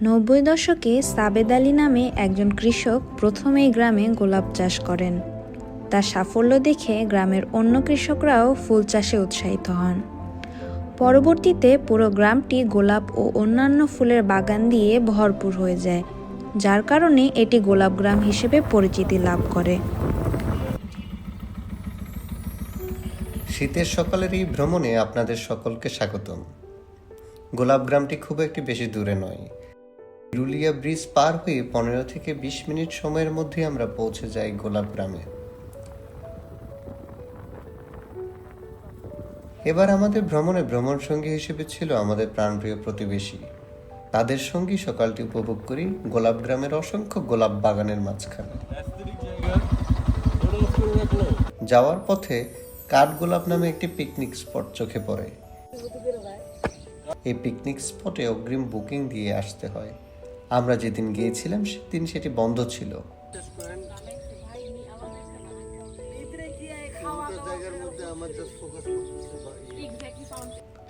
নব্বই দশকে সাবেদ আলী নামে একজন কৃষক প্রথম এই গ্রামে গোলাপ চাষ করেন। তার সাফল্য দেখে গ্রামের অন্য কৃষকরাও ফুল চাষে উৎসাহিত হন। পরবর্তীতে পুরো গ্রামটি গোলাপ ও অন্যান্য ফুলের বাগান দিয়ে ভরপুর হয়ে যায়, যার কারণে এটি গোলাপ গ্রাম হিসেবে পরিচিতি লাভ করে। শীতের সকালের এই ভ্রমণে আপনাদের সকলকে স্বাগতম। গোলাপ গ্রামটি খুব একটি বেশি দূরে নয় রুলিয়া ব্রিজ পার হয়ে পনেরো থেকে বিশ মিনিট সময়ের মধ্যে আমরা পৌঁছে যাই গোলাপ গ্রামে। এবার আমাদের ভ্রমণে ভ্রমণ সঙ্গী হিসেবে ছিল আমাদের প্রাণপ্রিয় প্রতিবেশী। তাদের সঙ্গী সকালটি উপভোগ করি গোলাপ গ্রামের অসংখ্য গোলাপ বাগানের মাঝখানে। যাওয়ার পথে কাঠগোলাপ নামে একটি পিকনিক স্পট চোখে পড়ে। এই পিকনিক স্পটে অগ্রিম বুকিং দিয়ে আসতে হয়। আমরা যেদিন গিয়েছিলাম সেদিন সেটি বন্ধ ছিল।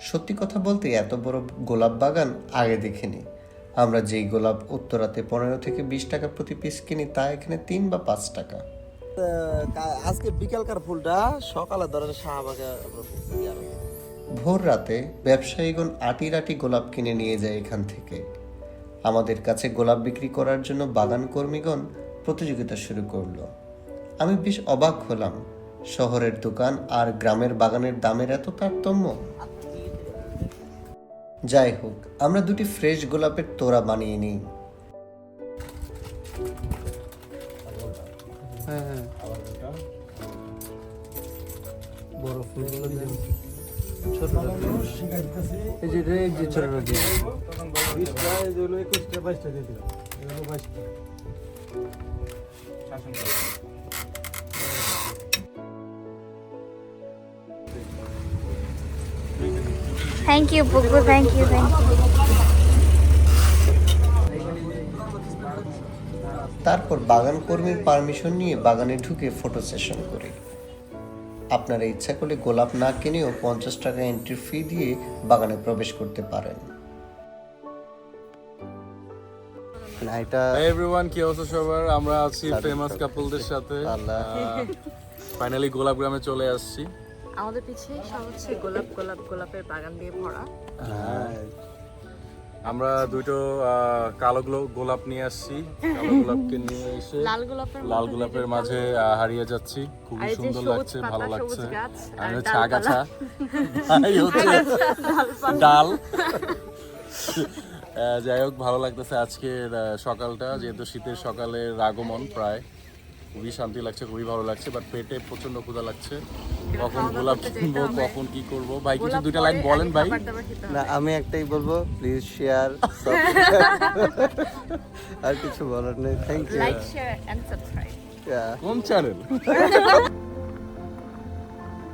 সত্যি কথা বলতে এত বড় গোলাপ বাগান আগে দেখিনি। আমরা যেই গোলাপ উত্তরাতে পনেরো থেকে বিশ টাকা প্রতি পিস কিনি তা এখানে তিন বা পাঁচ টাকা। আজকে বিকালকার ফুলটা সকালে ধরেন শাহবাগে। ভোর রাতে ব্যবসায়ীগণ আটি রাটি গোলাপ কিনে নিয়ে যায় এখান থেকে। আমাদের কাছে গোলাপ বিক্রি করার জন্য বাগান কর্মীগণ প্রতিযোগিতা শুরু করল। আমি বেশ অবাক হলাম। শহরের দোকান আর গ্রামের বাগানের দামের এত তারতম্য। যাই হোক, আমরা দুটি ফ্রেশ গোলাপের তোড়া বানিয়ে নিই। এই যে রে, এই যে ছোটটা দিয়ে। Thank you Puku thank you thank you তারপর বাগান কর্মীর পারমিশন নিয়ে বাগানে ঢুকে ফটো সেশন করি আপনারা ইচ্ছা করলে গোলাপ না কিনেও পঞ্চাশ টাকা এন্ট্রি ফি দিয়ে বাগানে প্রবেশ করতে পারেন। এটা Hey everyone, কি অবস্থা সবার? আমরা আছি ফেমাস কাপলদের সাথে। ফাইনালি গোলাপ গ্রামে চলে আসছি। আমাদের পিছে সব হচ্ছে গোলাপ গোলাপ গোলাপের বাগান দিয়ে ভরা। আমরা দুটো আহ, কালো গোলা- গোলাপ নিয়ে আসছি। কালো গোলাপকে নিয়ে এসে লাল গোলাপের মাঝে হারিয়ে যাচ্ছি। যে সুন্দর লাগছে ভালো লাগছে। আর হচ্ছে আগাছা। ডাল। যাই হোক ভালো লাগতেছে আজকের সকালটা। যেহেতু শীতের সকালের আগমন প্রায় খুবই শান্তি লাগছে খুবই ভালো লাগছে বাট পেটে প্রচণ্ড ক্ষুধা লাগছে। কখন গোলাপ কিনবো কখন কি করব? ভাই কিছু দুইটা লাইন বলেন ভাই। না আমি একটাই বলব প্লিজ শেয়ার আর কিছু বলার নেই thank you like share and subscribe কোন চ্যানেল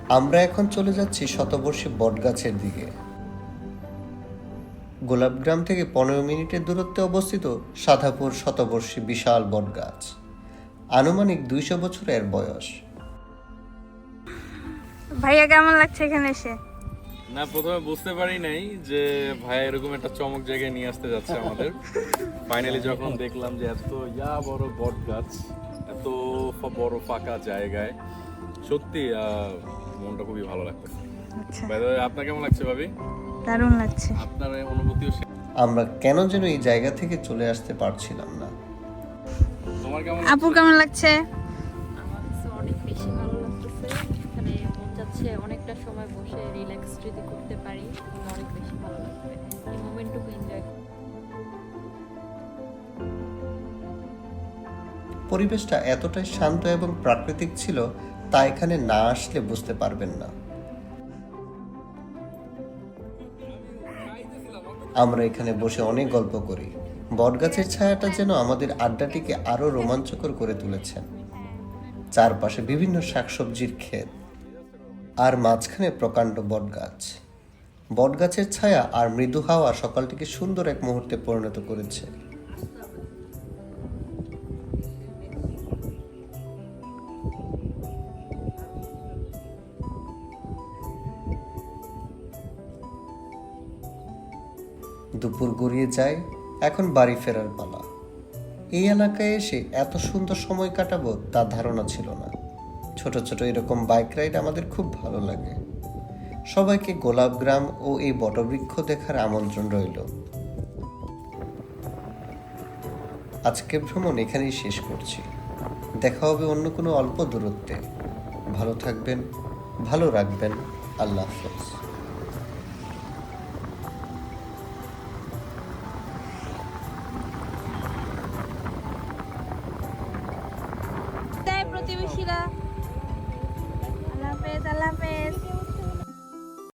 আমরা এখন চলে যাচ্ছি শতবর্ষী বটগাছের দিকে। গোলাপগ্রাম থেকে পনেরো মিনিটের দূরত্বে অবস্থিত সাধাপুর শতবর্ষী বিশাল বটগাছ। আনুমানিক দুইশো বছরের বয়স। ভাইয়া কেমন লাগছে এখানে এসে? না প্রথমে বুঝতে পারি নাই যে ভাই এরকম একটা চমক জায়গায় নিয়ে আসতে যাচ্ছে আমাদের। ফাইনালি যখন দেখলাম যে এত ইয়া বড় বট গাছ এত বড় ফাঁকা জায়গায় সত্যি আহ, মনটা খুবই ভালো লাগতেছে। আচ্ছা। আপনার কেমন লাগছে ভাবি? দারুণ লাগছে। আপনার অনুভূতিও আমরা কেন যেন এই জায়গা থেকে চলে আসতে পারছিলাম না। তোমার কেমন আপু কেমন লাগছে? যাচ্ছে অনেকটা সময় বসে রিল্যাক্স যদি করতে পারি অনেক বেশি ভালো লাগবে। এই মোমেন্টটুকু এনজয় পরিবেশটা এতটাই শান্ত এবং প্রাকৃতিক ছিল, তা এখানে না আসলে বুঝতে পারবেন না। আমরা এখানে বসে অনেক গল্প করি। বটগাছের ছায়াটা যেন আমাদের আড্ডাটিকে আরও রোমাঞ্চকর করে তুলেছেন চারপাশে বিভিন্ন শাকসবজির ক্ষেত। আর মাঝখানে প্রকাণ্ড বটগাছ। বটগাছের ছায়া আর মৃদু হাওয়া সকালটিকে সুন্দর এক মুহূর্তে পরিণত করেছে। দুপুর গড়িয়ে যায়, এখন বাড়ি ফেরার পালা। এই এলাকায় এসে এত সুন্দর সময় কাটাবো তার ধারণা ছিল না। ছোট ছোট এরকম বাইক রাইড আমাদের খুব ভালো লাগে। সবাইকে গোলাপগ্রাম ও এই বটবৃক্ষ দেখার আমন্ত্রণ রইল। আজকে ভ্রমণ এখানেই শেষ করছি। দেখা হবে অন্য কোনো অল্প দূরত্বে। ভালো থাকবেন, ভালো রাখবেন। আল্লাহ হাফেজ। প্রতিবেশীরা